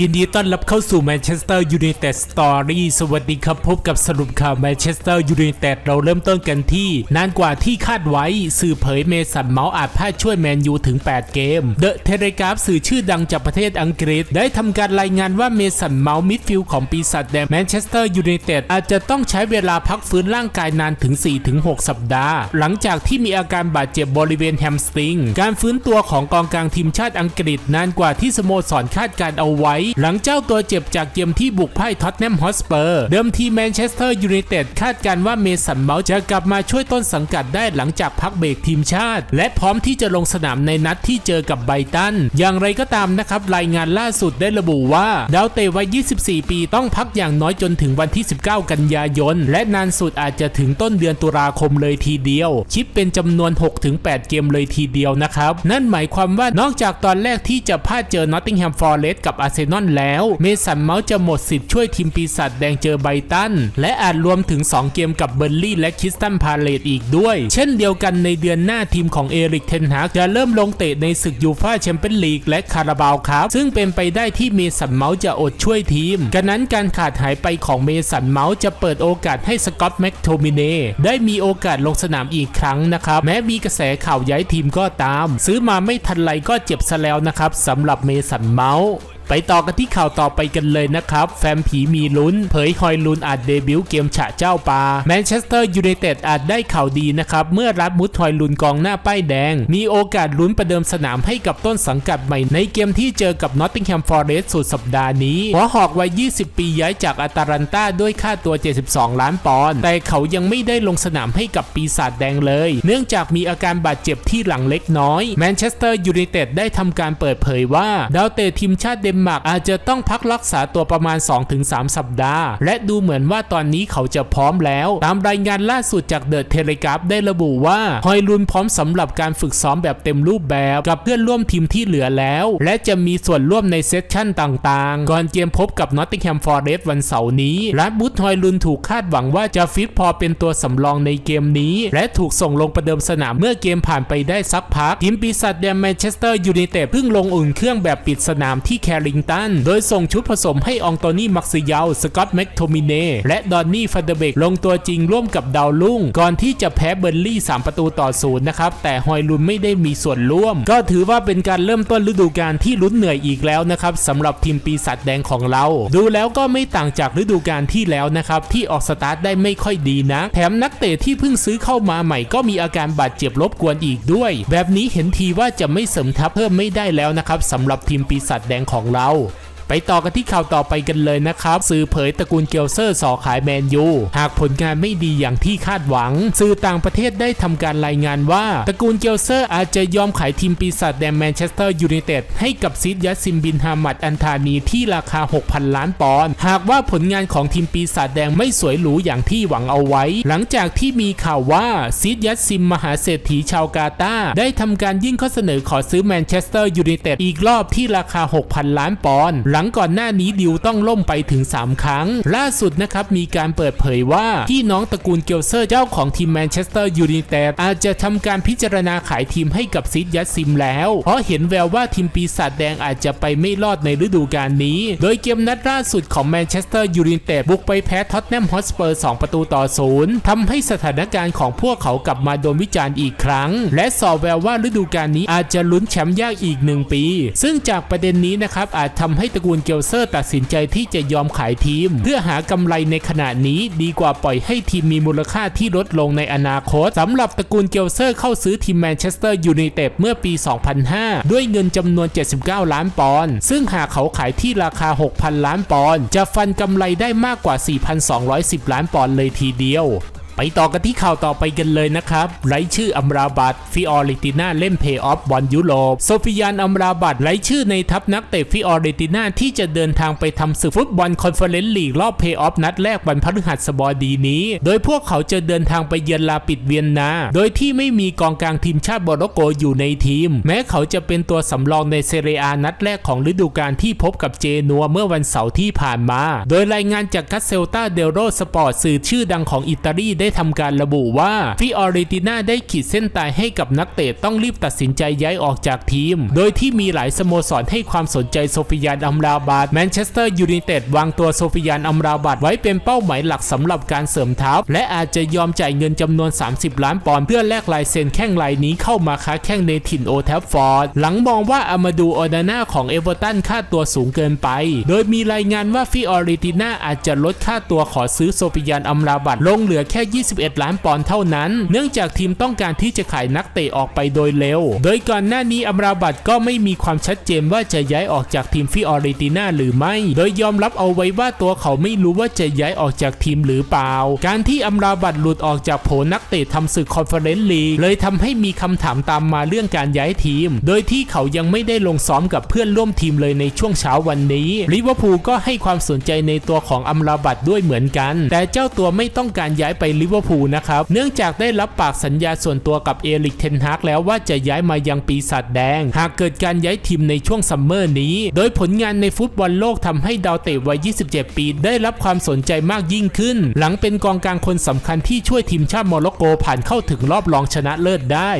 ยินดีต้อนรับเข้าสู่แมนเชสเตอร์ยูไนเต็ดสตอรี่สวัสดีครับพบกับสรุปข่าวแมนเชสเตอร์ยูไนเต็ดเราเริ่มต้นกันที่ นานกว่าที่คาดไว้ สื่อเผยเมสันเมาส์อาจพลาดช่วยแมนยูถึง 8 เกม เดอะเทเลกราฟสื่อชื่อดังจากประเทศอังกฤษ ได้ทำการรายงานว่าเมสันเมาส์มิดฟิลด์ของปีศาจแดงแมนเชสเตอร์ยูไนเต็ดอาจจะต้องใช้เวลาพักฟื้นร่างกายนานถึง 4-6 สัปดาห์ หลังจากที่มีอาการบาดเจ็บบริเวณแฮมสตริงการฟื้นตัวของกองกลางทีมชาติอังกฤษนานกว่าที่สโมสรคาดการเอาไว้หลังเจ้าตัวเจ็บจากเกมที่บุกพ่ายท็อตแนมฮอสเปอร์ เดิมทีแมนเชสเตอร์ยูไนเต็ดคาดการว่าเมสันเมาส์จะกลับมาช่วยต้นสังกัดได้หลังจากพักเบรกทีมชาติ และพร้อมที่จะลงสนามในนัดที่เจอกับไบตัน อย่างไรก็ตามนะครับ รายงานล่าสุดได้ระบุว่า ดาวเตะวัย 24 ปีต้องพักอย่างน้อยจนถึงวันที่ 19 กันยายน และนานสุดอาจจะถึงต้นเดือนตุลาคมเลยทีเดียว คิดเป็นจำนวน 6-8 เกมเลยทีเดียวนะครับ นั่นหมายความว่านอกจากตอนแรกที่จะพลาดเจอนอตติงแฮมฟอร์เรสกับอาร์เซนอลแล้ว เมสันเมาส์จะหมดสิทธิ์ช่วยทีมปีศาจแดงเจอไบตัน และอาจรวมถึง 2 เกมกับเบอร์ลี่และคิสตันพาเลตอีกด้วย เช่นเดียวกันในเดือนหน้าทีมของเอริกเทนฮากจะเริ่มลงเตะในศึกยูฟ่าแชมเปี้ยนลีกและคาราบาวครับ ซึ่งเป็นไปได้ที่เมสันเมาส์จะอดช่วยทีมกันนั้นการขาดหายไปของเมสันเมาส์จะเปิดโอกาสให้สกอตแม็กโทมิเน่ได้มีโอกาสลงสนามอีกครั้งนะครับแม้มีกระแสข่าวย้ายทีมก็ตาม ซื้อมาไม่ทันไรก็เจ็บซะแล้วนะครับสำหรับเมสันเมาส์ ไปต่อกันที่ข่าวต่อไปกันเลยนะครับ แฟมผีมีลุ้น เผยฮอยลุนอาจเดบิวต์เกมฉะเจ้าปาแมนเชสเตอร์ยูไนเต็ดอาจได้ข่าวดีนะครับ เมื่อรับมุดฮอยลุนกองหน้าป้ายแดง มีโอกาสลุ้นประเดิมสนามให้กับต้นสังกัดใหม่ในเกมที่เจอกับนอตติงแฮมฟอร์เรสต์สุดสัปดาห์นี้หัวหอกวัย 20 ปีย้ายจากอาตาลันตาด้วยค่าตัว 72 ล้านปอนด์แต่เขายังไม่ได้ลงสนามให้กับปีศาจแดงเลย เนื่องจากมีอาการบาดเจ็บที่หลังเล็กน้อยแมนเชสเตอร์ยูไนเต็ดได้ทำการเปิดเผยว่าดาวเตะทีมชาติเดนมาร์กอาจจะต้องพักรักษาตัวประมาณ 2-3 สัปดาห์ และดูเหมือนว่าตอนนี้เขาจะพร้อมแล้ว ตามรายงานล่าสุดจากเดอะเทเลกราฟได้ระบุว่าฮอยลุนพร้อมสำหรับการฝึกซ้อมแบบเต็มรูปแบบกับเพื่อนร่วมทีมที่เหลือแล้ว และจะมีส่วนร่วมในเซสชั่นต่างๆ ก่อนเกมพบกับนอตติงแฮมฟอร์เรสต์วันเสาร์นี้และบุตฮอยลุนถูกคาดหวังว่าจะฟิตพอเป็นตัวสำรองในเกมนี้ และถูกส่งลงประเดิมสนามเมื่อเกมผ่านไปได้สักพักทีมปีศาจแดงแมนเชสเตอร์ยูไนเต็ดเพิ่งลงอุ่นเครื่องแบบปิดสนามที่แคริงตัน โดยส่งชุดผสมให้องโตนี่มักซิยาลสกอตแม็กโทมิเน่และดอนนี่ฟันเดเบกลงตัวจริงร่วมกับดาวลุ่ง ก่อนที่จะแพ้เบอร์ลี่ 3 ประตูต่อศูนย์นะครับ แต่ฮอยลุนไม่ได้มีส่วนร่วม ก็ถือว่าเป็นการเริ่มต้นฤดูกาลที่ลุ้นเหนื่อยอีกแล้วนะครับสำหรับทีมปีศาจแดงของเรา ดูแล้วก็ไม่ต่างจากฤดูกาลที่แล้วนะครับ ที่ออกสตาร์ทได้ไม่ค่อยดีนะ แถมนักเตะที่เพิ่งซื้อเข้ามาใหม่ก็มีอาการบาดเจ็บรบกวนอีกด้วย แบบนี้เห็นทีว่าจะไม่เสริมทัพเพิ่มไม่ได้แล้วนะครับสำหรับทีมปีศาจแดงของเราเรา ไปต่อกันที่ข่าวต่อไปกันเลยนะครับสื่อเผยตระกูลเกลเซอร์สอขายแมนยูหากผลงานไม่ดีอย่างที่คาดหวัง สื่อต่างประเทศได้ทำการรายงานว่าตระกูลเกลเซอร์อาจจะยอมขายทีมปีศาจแดงแมนเชสเตอร์ยูไนเต็ดให้กับซิดยัสซิมบินฮามัดอันธานีที่ราคา 6,000 ล้านปอนด์หากว่าผลงานของทีมปีศาจแดงไม่สวยหรูอย่างที่หวังเอาไว้ หลังจากที่มีข่าวว่าซิดยัสซิมมหาเศรษฐีชาวกาตาได้ทำการยื่นข้อเสนอขอซื้อแมนเชสเตอร์ยูไนเต็ดอีกรอบที่ราคา 6,000 ล้านปอนด์หลังก่อนหน้านี้ดิวต้องล่มไปถึง 3 ครั้ง ล่าสุดนะครับมีการเปิดเผยว่าที่น้องตระกูลเกลเซอร์เจ้าของทีมแมนเชสเตอร์ยูไนเต็ดอาจจะทำการพิจารณาขายทีมให้กับซิดยัสซิมแล้ว เพราะเห็นแววว่าทีมปีศาจแดงอาจจะไปไม่รอดในฤดูกาลนี้ โดยเกมนัดล่าสุดของแมนเชสเตอร์ยูไนเต็ดบุกไปแพ้ท็อตแนมฮอตสเปอร์2ประตูต่อศูนย์ทำให้สถานการณ์ของพวกเขากลับมาโดนวิจารณ์อีกครั้ง และสอบแววว่าฤดูกาลนี้อาจจะลุ้นแชมป์ยากอีกหนึ่งปี ซึ่งจากประเด็นนี้นะครับอาจทำให้ตระกููลเกลเซอร์ตัดสินใจที่จะยอมขายทีม เพื่อหากำไรในขณะนี้ดีกว่าปล่อยให้ทีมมีมูลค่าที่ลดลงในอนาคตสำหรับตระกูลเกลเซอร์เข้าซื้อทีมแมนเชสเตอร์ยูไนเต็ดเมื่อปี 2005 ด้วยเงินจำนวน 79 ล้านปอนด์ซึ่งหากเขาขายที่ราคา 6,000 ล้านปอนด์จะฟันกำไรได้มากกว่า 4,210 ล้านปอนด์เลยทีเดียว ไปต่อกันที่ข่าวต่อไปกันเลยนะครับ ไร้ชื่ออัมราบัตฟิออริติน่าเล่นเพย์ออฟบอลยุโรปโซฟิยานอัมราบัตไร้ชื่อในทัพนักเตะฟิออริติน่าที่จะเดินทางไปทำศึกฟุตบอลคอนเฟอเรนซ์ลีกรอบเพย์ออฟนัดแรกวันพฤหัสบดีนี้ โดยพวกเขาจะเดินทางไปเยือนลาปิดเวียนนา โดยที่ไม่มีกองกลางทีมชาติโมร็อกโกอยู่ในทีม แม้เขาจะเป็นตัวสำรองในเซเรียนัดแรกของฤดูกาลที่พบกับเจนัวเมื่อวันเสาร์ที่ผ่านมา โดยรายงานจากกัสเซลตาเดลโรสปอร์ตสื่อชื่อดังของอิตาลีได้ได้ทำการระบุว่าฟิออริติน่าได้ขีดเส้นตายให้กับนักเตะต้องรีบตัดสินใจย้ายออกจากทีม โดยที่มีหลายสโมสรให้ความสนใจโซฟิยานอัมราบัตแมนเชสเตอร์ยูไนเต็ดวางตัวโซฟิยานอัมราบัตไว้เป็นเป้าหมายหลักสำหรับการเสริมทัพและอาจจะยอมจ่ายเงินจำนวน 30 ล้านปอนด์เพื่อแลกลายเซ็นแข้งรายนี้เข้ามาค้าแข้งในถิ่นโอแทฟฟอร์ดหลังมองว่าอามาดูโอนาน่าของเอเวอร์ตันค่าตัวสูงเกินไป โดยมีรายงานว่าฟิออริติน่าอาจจะลดค่าตัวขอซื้อโซฟิยานอัมราบัตลงเหลือแค่21 ล้านปอนด์เท่านั้น เนื่องจากทีมต้องการที่จะขายนักเตะออกไปโดยเร็ว โดยก่อนหน้านี้อัมราบัตก็ไม่มีความชัดเจนว่าจะย้ายออกจากทีมฟิออริติน่าหรือไม่ โดยยอมรับเอาไว้ว่าตัวเขาไม่รู้ว่าจะย้ายออกจากทีมหรือเปล่า การที่อัมราบัตหลุดออกจากโผนักเตะทำศึกคอนเฟอเรนซ์ลีกเลยทำให้มีคำถามตามมาเรื่องการย้ายทีม โดยที่เขายังไม่ได้ลงซ้อมกับเพื่อนร่วมทีมเลยในช่วงเช้าวันนี้ลิเวอร์พูลก็ให้ความสนใจในตัวของอัมราบัตด้วยเหมือนกัน แต่เจ้าตัวไม่ต้องการย้ายไปลิเวอร์พูลนะครับ เนื่องจากได้รับปากสัญญาส่วนตัวกับเอริกเทนฮากแล้วว่าจะย้ายมายังปีศาจแดง หากเกิดการย้ายทีมในช่วงซัมเมอร์นี้ โดยผลงานในฟุตบอลโลกทำให้ดาวเตะวัย 27 ปี ได้รับความสนใจมากยิ่งขึ้น หลังเป็นกองกลางคนสำคัญที่ช่วยทีมชาติโมร็อกโกผ่านเข้าถึงรอบรองชนะเลิศได้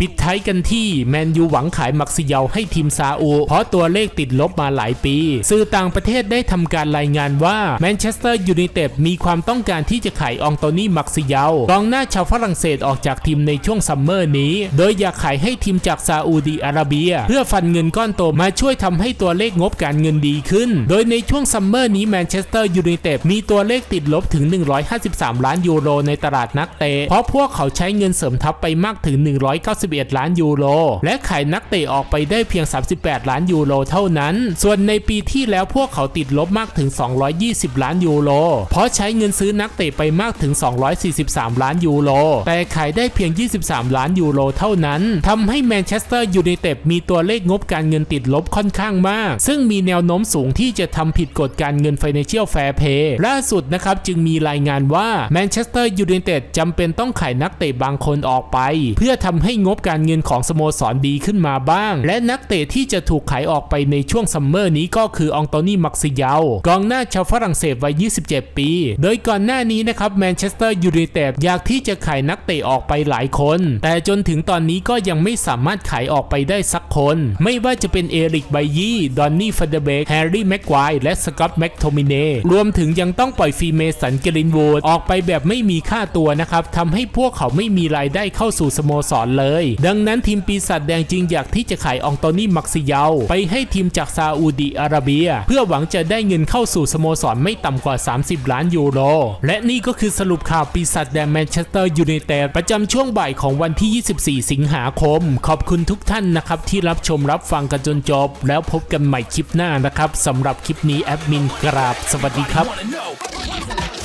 ปิดท้ายกันที่แมนยูหวังขายมักซิเยาให้ทีมซาอุเพราะตัวเลขติดลบมาหลายปี สื่อต่างประเทศได้ทำการรายงานว่าแมนเชสเตอร์ยูไนเต็ดมีความต้องการที่จะขายอองโตนี่มักซิเยากองหน้าชาวฝรั่งเศสออกจากทีมในช่วงซัมเมอร์นี้ โดยอยากขายให้ทีมจากซาอุดีอาระเบีย เพื่อฟันเงินก้อนโตมาช่วยทำให้ตัวเลขงบการเงินดีขึ้น โดยในช่วงซัมเมอร์นี้แมนเชสเตอร์ยูไนเต็ดมีตัวเลขติดลบถึง 153 ล้านยูโรในตลาดนักเตะเพราะพวกเขาใช้เงินเสริมทัพไปมากถึง11ล้านยูโร และขายนักเตะออกไปได้เพียง 38 ล้านยูโรเท่านั้น ส่วนในปีที่แล้วพวกเขาติดลบมากถึง 220 ล้านยูโร เพราะใช้เงินซื้อนักเตะไปมากถึง 243 ล้านยูโร แต่ขายได้เพียง 23 ล้านยูโรเท่านั้นทำให้แมนเชสเตอร์ยูไนเต็ดมีตัวเลขงบการเงินติดลบค่อนข้างมาก ซึ่งมีแนวโน้มสูงที่จะทำผิดกฎการเงิน Financial Fair Play ล่าสุดนะครับจึงมีรายงานว่าแมนเชสเตอร์ยูไนเต็ดจำเป็นต้องขายนักเตะบางคนออกไป เพื่อทำให้งบบการเงินของสโมสรดีขึ้นมาบ้าง และนักเตะที่จะถูกขายออกไปในช่วงซัมเมอร์นี้ก็คืออองโตนี่มักซิเยากองหน้าชาวฝรั่งเศสวัย 27 ปี โดยก่อนหน้านี้นะครับแมนเชสเตอร์ยูไนเต็ดอยากที่จะขายนักเตะออกไปหลายคน แต่จนถึงตอนนี้ก็ยังไม่สามารถขายออกไปได้สักคน ไม่ว่าจะเป็นเอริกไบยี่ดอนนี่ฟันเดเบกแฮร์รี่แม็กควายและสกอตแม็กโทมิเนรวมถึงยังต้องปล่อยฟรีเมสันเกลินวูดออกไปแบบไม่มีค่าตัวนะครับทำให้พวกเขาไม่มีรายได้เข้าสู่สโมสรเลยดังนั้นทีมปีศาจแดงจึงอยากที่จะขายอองโตนี่มักซิเยาไปให้ทีมจากซาอุดีอาระเบีย เพื่อหวังจะได้เงินเข้าสู่สโมสรไม่ต่ำกว่า 30 ล้านยูโร และนี่ก็คือสรุปข่าวปีศาจแดงแมนเชสเตอร์ยูไนเต็ดประจำช่วงบ่ายของวันที่ 24 สิงหาคม ขอบคุณทุกท่านนะครับที่รับชมรับฟังกันจนจบ แล้วพบกันใหม่คลิปหน้านะครับสำหรับคลิปนี้แอดมินกราบสวัสดีครับ Wanna know?